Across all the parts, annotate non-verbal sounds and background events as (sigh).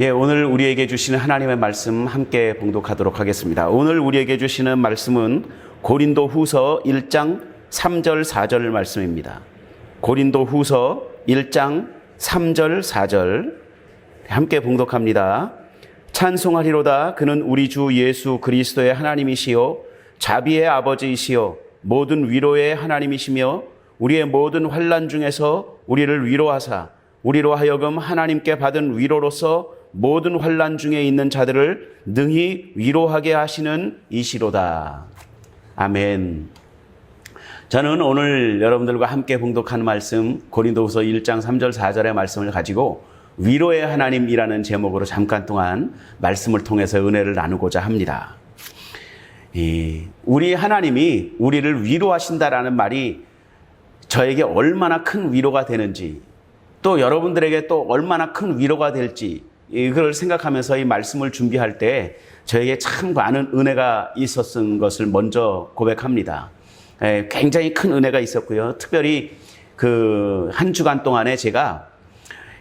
예, 오늘 우리에게 주시는 하나님의 말씀 함께 봉독하도록 하겠습니다. 오늘 우리에게 주시는 말씀은 고린도 후서 1장 3절 4절 말씀입니다. 고린도 후서 1장 3절 4절 함께 봉독합니다. 찬송하리로다 그는 우리 주 예수 그리스도의 하나님이시요 자비의 아버지이시요 모든 위로의 하나님이시며 우리의 모든 환난 중에서 우리를 위로하사 우리로 하여금 하나님께 받은 위로로서 모든 환난 중에 있는 자들을 능히 위로하게 하시는 이시로다. 아멘. 저는 오늘 여러분들과 함께 봉독한 말씀 고린도후서 1장 3절 4절의 말씀을 가지고 위로의 하나님이라는 제목으로 잠깐 동안 말씀을 통해서 은혜를 나누고자 합니다. 이, 우리 하나님이 우리를 위로하신다라는 말이 저에게 얼마나 큰 위로가 되는지 또 여러분들에게 또 얼마나 큰 위로가 될지 이걸 생각하면서 이 말씀을 준비할 때 저에게 참 많은 은혜가 있었던 것을 먼저 고백합니다. 예, 굉장히 큰 은혜가 있었고요. 특별히 그 한 주간 동안에 제가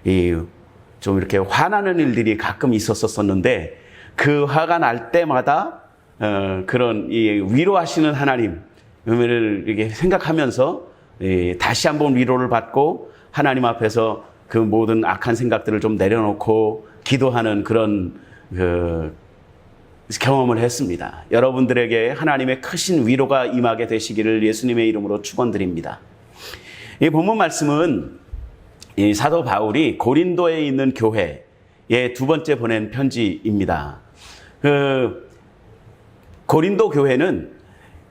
이좀 이렇게 화나는 일들이 가끔 있었었는데 그 화가 날 때마다 어, 그런 이 위로하시는 하나님 을 이렇게 생각하면서 예, 다시 한번 위로를 받고 하나님 앞에서 그 모든 악한 생각들을 좀 내려놓고 기도하는 그런 그 경험을 했습니다. 여러분들에게 하나님의 크신 위로가 임하게 되시기를 예수님의 이름으로 축원드립니다. 이 본문 말씀은 이 사도 바울이 고린도에 있는 교회에 두 번째 보낸 편지입니다. 그 고린도 교회는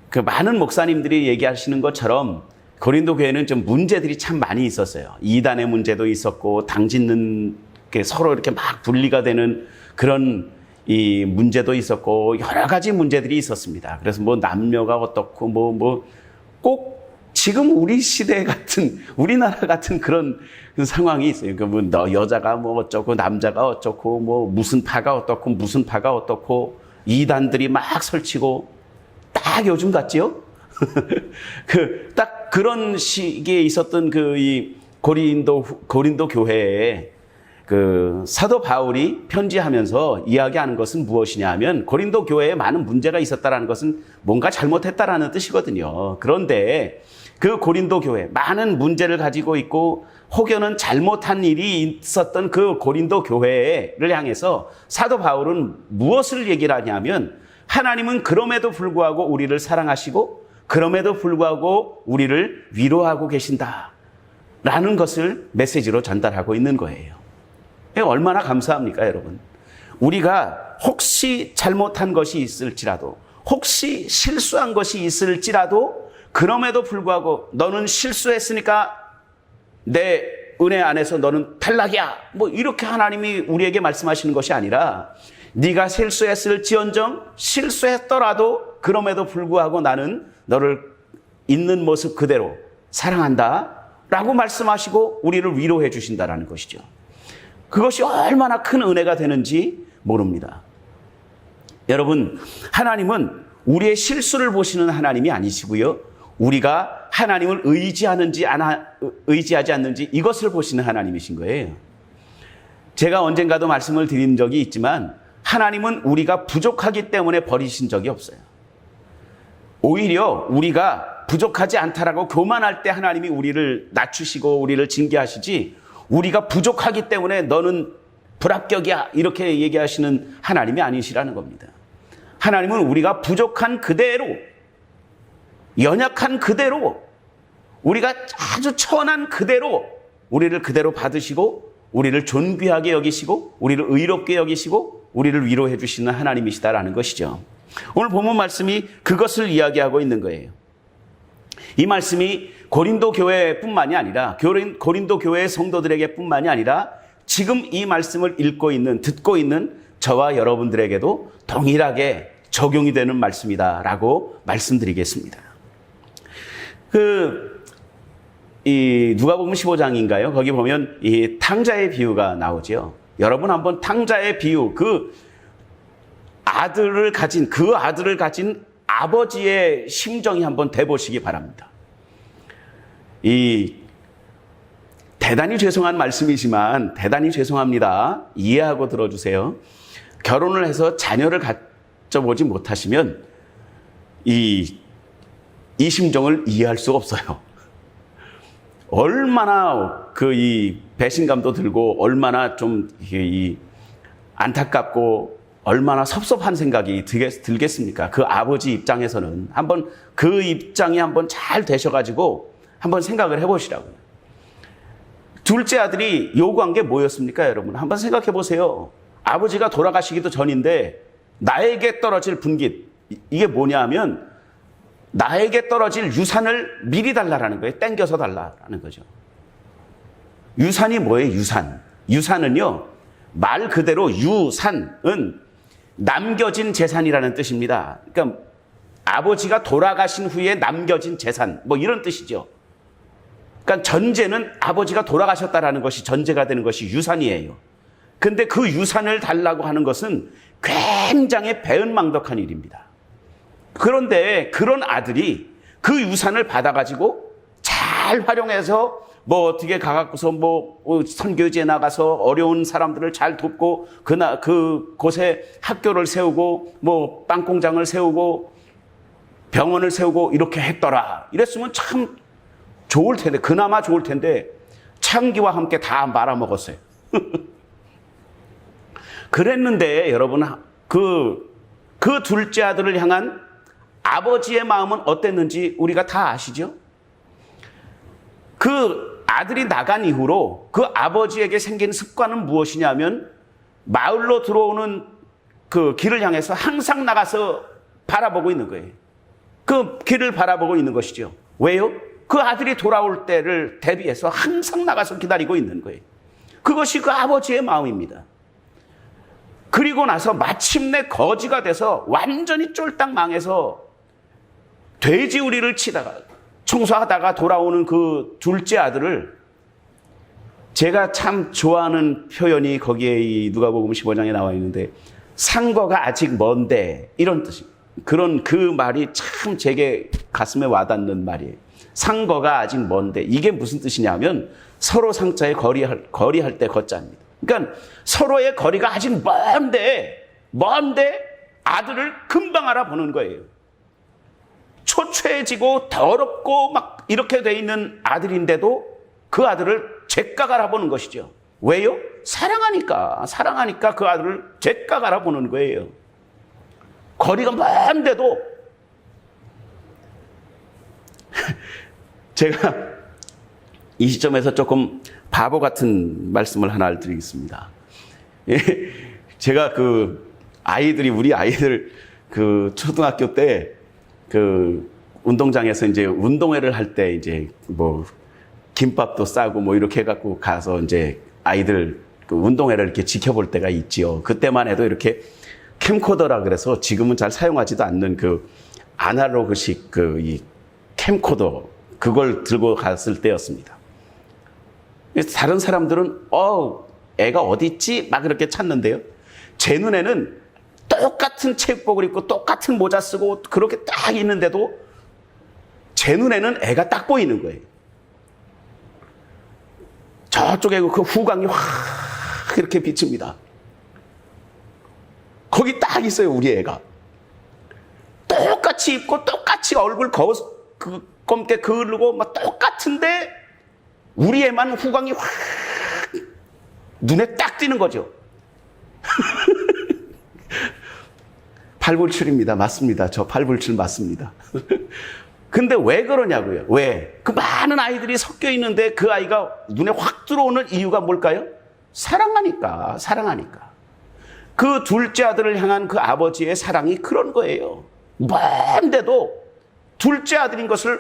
그 많은 목사님들이 얘기하시는 것처럼 고린도 교회는 좀 문제들이 참 많이 있었어요. 이단의 문제도 있었고 당 짓는 게 서로 이렇게 막 분리가 되는 그런 이 문제도 있었고 여러 가지 문제들이 있었습니다. 그래서 뭐 남녀가 어떻고 뭐 뭐 꼭 지금 우리 시대 같은 우리나라 같은 그런 상황이 있어요. 그뭐 여자가 뭐 어쩌고 남자가 어쩌고 뭐 무슨 파가 어떻고 무슨 파가 어떻고 이단들이 막 설치고 딱 요즘 같지요? (laughs) 그 딱 그런 시기에 있었던 그 이 고린도 고린도 교회에 그 사도 바울이 편지하면서 이야기하는 것은 무엇이냐면 고린도 교회에 많은 문제가 있었다라는 것은 뭔가 잘못했다라는 뜻이거든요. 그런데 그 고린도 교회 많은 문제를 가지고 있고 혹여는 잘못한 일이 있었던 그 고린도 교회를 향해서 사도 바울은 무엇을 얘기를 하냐면 하나님은 그럼에도 불구하고 우리를 사랑하시고 그럼에도 불구하고 우리를 위로하고 계신다. 라는 것을 메시지로 전달하고 있는 거예요. 얼마나 감사합니까, 여러분? 우리가 혹시 잘못한 것이 있을지라도, 혹시 실수한 것이 있을지라도, 그럼에도 불구하고 너는 실수했으니까 내 은혜 안에서 너는 탈락이야. 뭐 이렇게 하나님이 우리에게 말씀하시는 것이 아니라 네가 실수했을지언정 실수했더라도 그럼에도 불구하고 나는 너를 있는 모습 그대로 사랑한다. 라고 말씀하시고 우리를 위로해 주신다라는 것이죠. 그것이 얼마나 큰 은혜가 되는지 모릅니다. 여러분, 하나님은 우리의 실수를 보시는 하나님이 아니시고요. 우리가 하나님을 의지하는지 안 의지하지 않는지 이것을 보시는 하나님이신 거예요. 제가 언젠가도 말씀을 드린 적이 있지만 하나님은 우리가 부족하기 때문에 버리신 적이 없어요. 오히려 우리가 부족하지 않다라고 교만할 때 하나님이 우리를 낮추시고 우리를 징계하시지 우리가 부족하기 때문에 너는 불합격이야 이렇게 얘기하시는 하나님이 아니시라는 겁니다. 하나님은 우리가 부족한 그대로 연약한 그대로 우리가 아주 천한 그대로 우리를 그대로 받으시고 우리를 존귀하게 여기시고 우리를 의롭게 여기시고 우리를 위로해 주시는 하나님이시다라는 것이죠. 오늘 본문 말씀이 그것을 이야기하고 있는 거예요. 이 말씀이 고린도 교회뿐만이 아니라 고린도 교회의 성도들에게뿐만이 아니라 지금 이 말씀을 읽고 있는 듣고 있는 저와 여러분들에게도 동일하게 적용이 되는 말씀이다라고 말씀드리겠습니다. 그, 이, 누가복음 15장인가요? 거기 보면 이 탕자의 비유가 나오죠. 여러분 한번 탕자의 비유, 그 아들을 가진, 그 아들을 가진 아버지의 심정이 한번 돼보시기 바랍니다. 이 대단히 죄송한 말씀이지만 대단히 죄송합니다. 이해하고 들어주세요. 결혼을 해서 자녀를 가져보지 못하시면 이, 이 심정을 이해할 수 없어요. 얼마나 그 이 배신감도 들고 얼마나 좀 이 안타깝고 얼마나 섭섭한 생각이 들겠, 들겠습니까? 그 아버지 입장에서는 한번 그 입장이 한번 잘 되셔가지고 한번 생각을 해보시라고요. 둘째 아들이 요구한 게 뭐였습니까, 여러분? 한번 생각해 보세요. 아버지가 돌아가시기도 전인데 나에게 떨어질 분깃 이게 뭐냐면 나에게 떨어질 유산을 미리 달라라는 거예요. 땡겨서 달라라는 거죠. 유산이 뭐예요? 유산. 유산은요. 말 그대로 유산은 남겨진 재산이라는 뜻입니다. 그러니까 아버지가 돌아가신 후에 남겨진 재산 뭐 이런 뜻이죠. 그러니까 전제는 아버지가 돌아가셨다라는 것이 전제가 되는 것이 유산이에요. 근데 그 유산을 달라고 하는 것은 굉장히 배은망덕한 일입니다. 그런데 그런 아들이 그 유산을 받아가지고 잘 활용해서 뭐 어떻게 가갖고서 뭐 선교지에 나가서 어려운 사람들을 잘 돕고 그나 그 곳에 학교를 세우고 뭐 빵 공장을 세우고 병원을 세우고 이렇게 했더라. 이랬으면 참 좋을 텐데 그나마 좋을 텐데 창기와 함께 다 말아먹었어요. (laughs) 그랬는데 여러분 그, 그 둘째 아들을 향한 아버지의 마음은 어땠는지 우리가 다 아시죠? 그 아들이 나간 이후로 그 아버지에게 생긴 습관은 무엇이냐면 마을로 들어오는 그 길을 향해서 항상 나가서 바라보고 있는 거예요. 그 길을 바라보고 있는 것이죠. 왜요? 그 아들이 돌아올 때를 대비해서 항상 나가서 기다리고 있는 거예요. 그것이 그 아버지의 마음입니다. 그리고 나서 마침내 거지가 돼서 완전히 쫄딱 망해서 돼지우리를 치다가 청소하다가 돌아오는 그 둘째 아들을 제가 참 좋아하는 표현이 거기에 이 누가복음 15장에 나와 있는데 상거가 아직 먼데 이런 뜻입니다. 그런 그 말이 참 제게 가슴에 와닿는 말이에요. 상거가 아직 먼데 이게 무슨 뜻이냐면 서로 상자에 거리할 거리할 때 거자입니다. 그러니까 서로의 거리가 아직 먼데 먼데 아들을 금방 알아보는 거예요. 초췌해지고 더럽고 막 이렇게 돼 있는 아들인데도 그 아들을 제깍 알아보는 것이죠. 왜요? 사랑하니까 사랑하니까 그 아들을 제깍 알아보는 거예요. 거리가 먼데도 (laughs) 제가 이 시점에서 조금 바보 같은 말씀을 하나 드리겠습니다. 예, 제가 그 아이들이 우리 아이들 그 초등학교 때 그 운동장에서 이제 운동회를 할 때 이제 뭐 김밥도 싸고 뭐 이렇게 해갖고 가서 이제 아이들 그 운동회를 이렇게 지켜볼 때가 있지요. 그때만 해도 이렇게 캠코더라 그래서 지금은 잘 사용하지도 않는 그 아날로그식 그 이 캠코더 그걸 들고 갔을 때였습니다. 다른 사람들은 어 애가 어디 있지 막 그렇게 찾는데요. 제 눈에는 똑같은 체육복을 입고 똑같은 모자 쓰고 그렇게 딱 있는데도 제 눈에는 애가 딱 보이는 거예요. 저쪽에 그 후광이 확 이렇게 비칩니다. 거기 딱 있어요, 우리 애가. 똑같이 입고 똑같이 얼굴 거, 그, 검게 그르고 막 똑같은데 우리 애만 후광이 확 눈에 딱 띄는 거죠. (laughs) 팔불출입니다. 맞습니다. 저 팔불출 맞습니다. (laughs) 근데 왜 그러냐고요? 왜? 그 많은 아이들이 섞여 있는데 그 아이가 눈에 확 들어오는 이유가 뭘까요? 사랑하니까, 사랑하니까. 그 둘째 아들을 향한 그 아버지의 사랑이 그런 거예요. 뭔데도 둘째 아들인 것을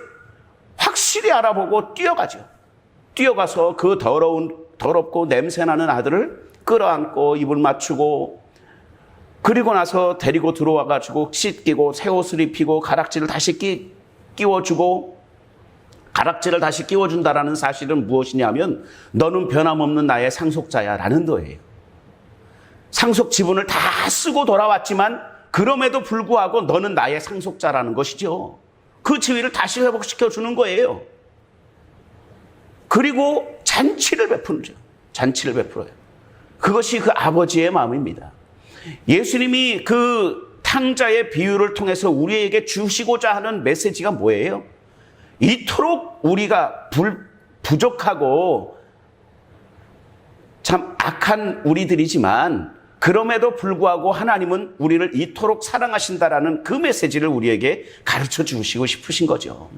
확실히 알아보고 뛰어가죠. 뛰어가서 그 더러운, 더럽고 냄새나는 아들을 끌어안고 입을 맞추고 그리고 나서 데리고 들어와 가지고 씻기고 새 옷을 입히고 가락지를 다시 끼, 끼워주고 가락지를 다시 끼워준다라는 사실은 무엇이냐면 너는 변함없는 나의 상속자야라는 거예요. 상속 지분을 다 쓰고 돌아왔지만 그럼에도 불구하고 너는 나의 상속자라는 것이죠. 그 지위를 다시 회복시켜 주는 거예요. 그리고 잔치를 베푸죠. 잔치를 베풀어요. 그것이 그 아버지의 마음입니다. 예수님이 그 탕자의 비유를 통해서 우리에게 주시고자 하는 메시지가 뭐예요? 이토록 우리가 불, 부족하고 참 악한 우리들이지만 그럼에도 불구하고 하나님은 우리를 이토록 사랑하신다라는 그 메시지를 우리에게 가르쳐 주시고 싶으신 거죠.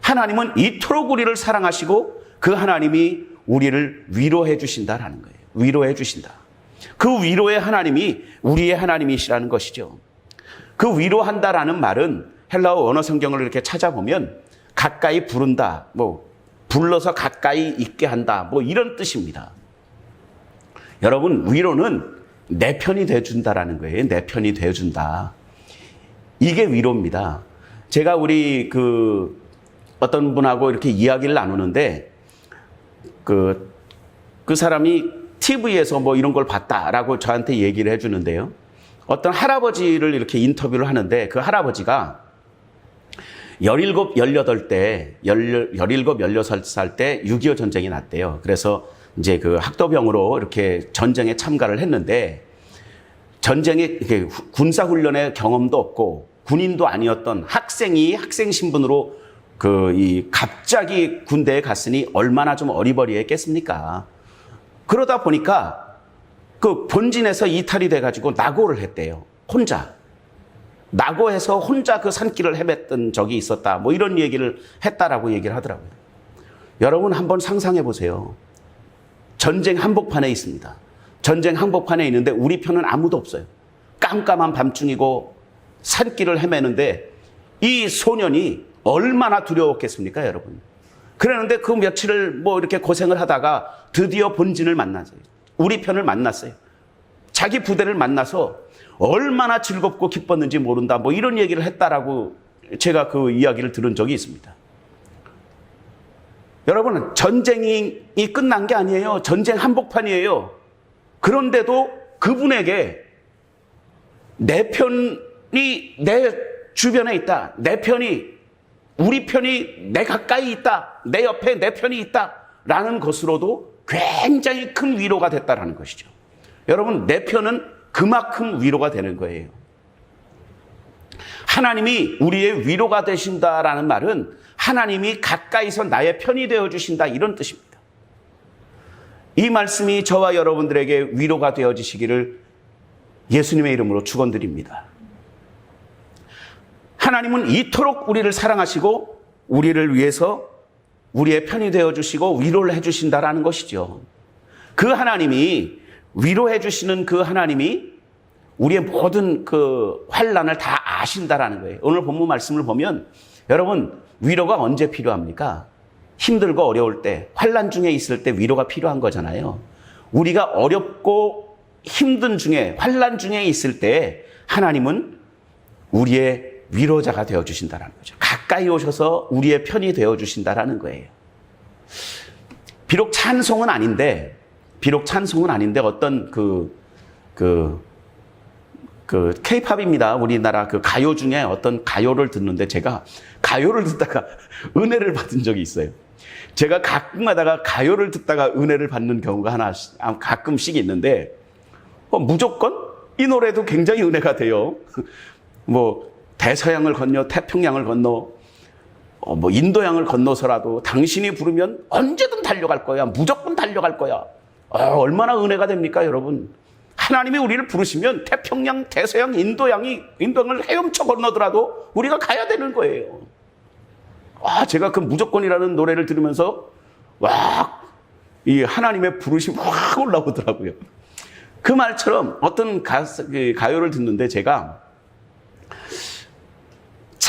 하나님은 이토록 우리를 사랑하시고 그 하나님이 우리를 위로해 주신다라는 거예요. 위로해 주신다. 그 위로의 하나님이 우리의 하나님이시라는 것이죠. 그 위로한다라는 말은 헬라어 언어 성경을 이렇게 찾아보면 가까이 부른다, 뭐 불러서 가까이 있게 한다, 뭐 이런 뜻입니다. 여러분 위로는 내 편이 돼준다라는 거예요. 내 편이 돼준다. 이게 위로입니다. 제가 우리 그 어떤 분하고 이렇게 이야기를 나누는데 그, 그 사람이 TV에서 뭐 이런 걸 봤다라고 저한테 얘기를 해주는데요. 어떤 할아버지를 이렇게 인터뷰를 하는데 그 할아버지가 17, 18때, 17, 16살 때 6.25 전쟁이 났대요. 그래서 이제 그 학도병으로 이렇게 전쟁에 참가를 했는데 전쟁에 이렇게 군사훈련의 경험도 없고 군인도 아니었던 학생이 학생 신분으로 그 이 갑자기 군대에 갔으니 얼마나 좀 어리버리했겠습니까? 그러다 보니까 그 본진에서 이탈이 돼가지고 낙오를 했대요. 혼자. 낙오해서 혼자 그 산길을 헤맸던 적이 있었다. 뭐 이런 얘기를 했다라고 얘기를 하더라고요. 여러분 한번 상상해 보세요. 전쟁 한복판에 있습니다. 전쟁 한복판에 있는데 우리 편은 아무도 없어요. 깜깜한 밤중이고 산길을 헤매는데 이 소년이 얼마나 두려웠겠습니까, 여러분? 그러는데 그 며칠을 뭐 이렇게 고생을 하다가 드디어 본진을 만났어요. 우리 편을 만났어요. 자기 부대를 만나서 얼마나 즐겁고 기뻤는지 모른다. 뭐 이런 얘기를 했다라고 제가 그 이야기를 들은 적이 있습니다. 여러분, 전쟁이 끝난 게 아니에요. 전쟁 한복판이에요. 그런데도 그분에게 내 편이 내 주변에 있다. 내 편이, 우리 편이 내 가까이 있다. 내 옆에 내 편이 있다. 라는 것으로도 굉장히 큰 위로가 됐다라는 것이죠. 여러분, 내 편은 그만큼 위로가 되는 거예요. 하나님이 우리의 위로가 되신다라는 말은 하나님이 가까이서 나의 편이 되어 주신다 이런 뜻입니다. 이 말씀이 저와 여러분들에게 위로가 되어 지시기를 예수님의 이름으로 축원드립니다. 하나님은 이토록 우리를 사랑하시고 우리를 위해서 우리의 편이 되어 주시고 위로를 해 주신다라는 것이죠. 그 하나님이 위로해 주시는 그 하나님이 우리의 모든 그 환란을 다 아신다라는 거예요. 오늘 본문 말씀을 보면 여러분 위로가 언제 필요합니까? 힘들고 어려울 때, 환란 중에 있을 때 위로가 필요한 거잖아요. 우리가 어렵고 힘든 중에 환란 중에 있을 때 하나님은 우리의 위로자가 되어 주신다라는 거죠. 가까이 오셔서 우리의 편이 되어 주신다라는 거예요. 비록 찬송은 아닌데 비록 찬송은 아닌데 어떤 그, 그, 그, 케이팝입니다. 우리나라 그 가요 중에 어떤 가요를 듣는데 제가 가요를 듣다가 (laughs) 은혜를 받은 적이 있어요. 제가 가끔마다가 가요를 듣다가 은혜를 받는 경우가 하나, 가끔씩 있는데, 어, 무조건 이 노래도 굉장히 은혜가 돼요. (laughs) 뭐, 대서양을 건너 태평양을 건너, 어, 뭐, 인도양을 건너서라도 당신이 부르면 언제든 달려갈 거야. 무조건 달려갈 거야. 어, 얼마나 은혜가 됩니까, 여러분? 하나님이 우리를 부르시면 태평양, 대서양, 인도양이 인도양을 헤엄쳐 건너더라도 우리가 가야 되는 거예요. 아, 제가 그 무조건이라는 노래를 들으면서 와, 이 하나님의 부르심이 확 올라오더라고요. 그 말처럼 어떤 가, 그 가요를 듣는데 제가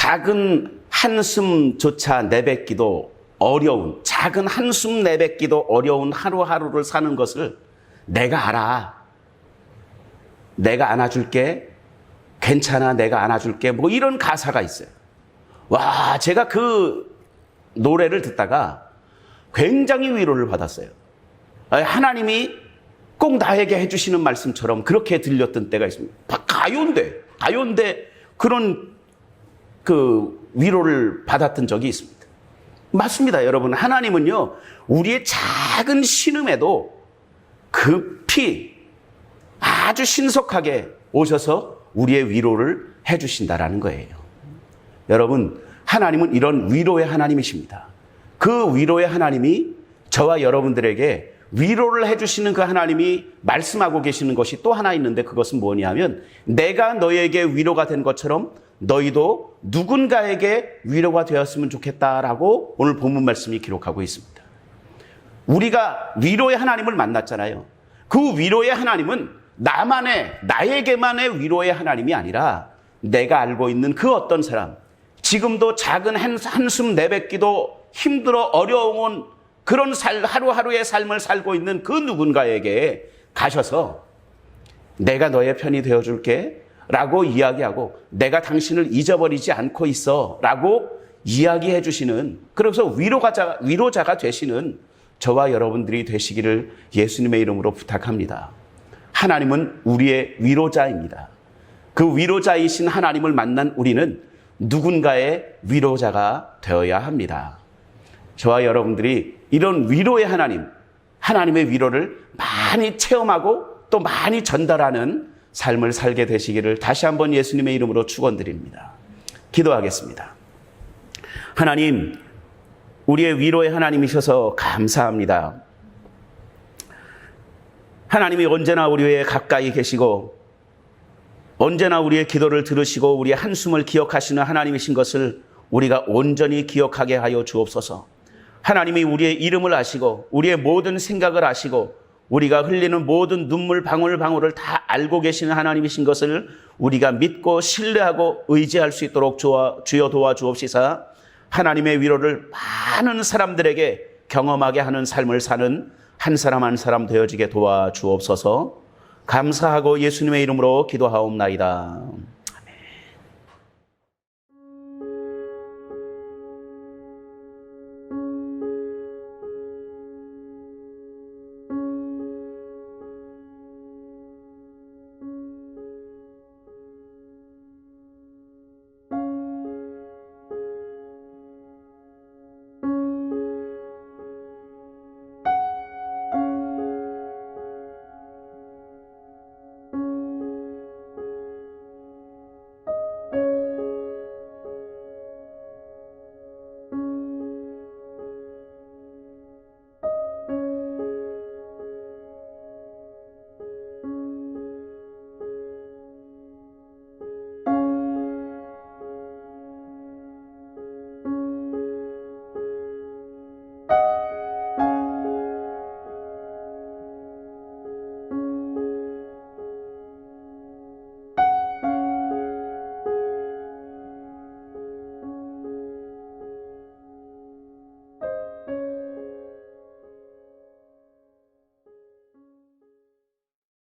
작은 한숨조차 내뱉기도 어려운, 작은 한숨 내뱉기도 어려운 하루하루를 사는 것을 내가 알아. 내가 안아줄게. 괜찮아. 내가 안아줄게. 뭐 이런 가사가 있어요. 와, 제가 그 노래를 듣다가 굉장히 위로를 받았어요. 하나님이 꼭 나에게 해주시는 말씀처럼 그렇게 들렸던 때가 있습니다. 가요인데, 가요인데 그런 그 위로를 받았던 적이 있습니다. 맞습니다, 여러분. 하나님은요, 우리의 작은 신음에도 급히 아주 신속하게 오셔서 우리의 위로를 해주신다라는 거예요. 여러분, 하나님은 이런 위로의 하나님이십니다. 그 위로의 하나님이 저와 여러분들에게 위로를 해주시는 그 하나님이 말씀하고 계시는 것이 또 하나 있는데 그것은 뭐냐면 내가 너에게 위로가 된 것처럼 너희도 누군가에게 위로가 되었으면 좋겠다라고 오늘 본문 말씀이 기록하고 있습니다. 우리가 위로의 하나님을 만났잖아요. 그 위로의 하나님은 나만의, 나에게만의 위로의 하나님이 아니라 내가 알고 있는 그 어떤 사람, 지금도 작은 한- 한숨 내뱉기도 힘들어 어려운 그런 살, 하루하루의 삶을 살고 있는 그 누군가에게 가셔서 내가 너의 편이 되어줄게 라고 이야기하고 내가 당신을 잊어버리지 않고 있어 라고 이야기해 주시는 그래서 위로가자, 위로자가 되시는 저와 여러분들이 되시기를 예수님의 이름으로 부탁합니다. 하나님은 우리의 위로자입니다. 그 위로자이신 하나님을 만난 우리는 누군가의 위로자가 되어야 합니다. 저와 여러분들이 이런 위로의 하나님, 하나님의 위로를 많이 체험하고 또 많이 전달하는 삶을 살게 되시기를 다시 한번 예수님의 이름으로 축원드립니다. 기도하겠습니다. 하나님, 우리의 위로의 하나님이셔서 감사합니다. 하나님이 언제나 우리의 가까이 계시고 언제나 우리의 기도를 들으시고 우리의 한숨을 기억하시는 하나님이신 것을 우리가 온전히 기억하게 하여 주옵소서. 하나님이 우리의 이름을 아시고 우리의 모든 생각을 아시고 우리가 흘리는 모든 눈물 방울 방울을 다 알고 계시는 하나님이신 것을 우리가 믿고 신뢰하고 의지할 수 있도록 주여 도와 주옵시사 하나님의 위로를 많은 사람들에게 경험하게 하는 삶을 사는 한 사람 한 사람 되어지게 도와 주옵소서 감사하고 예수님의 이름으로 기도하옵나이다.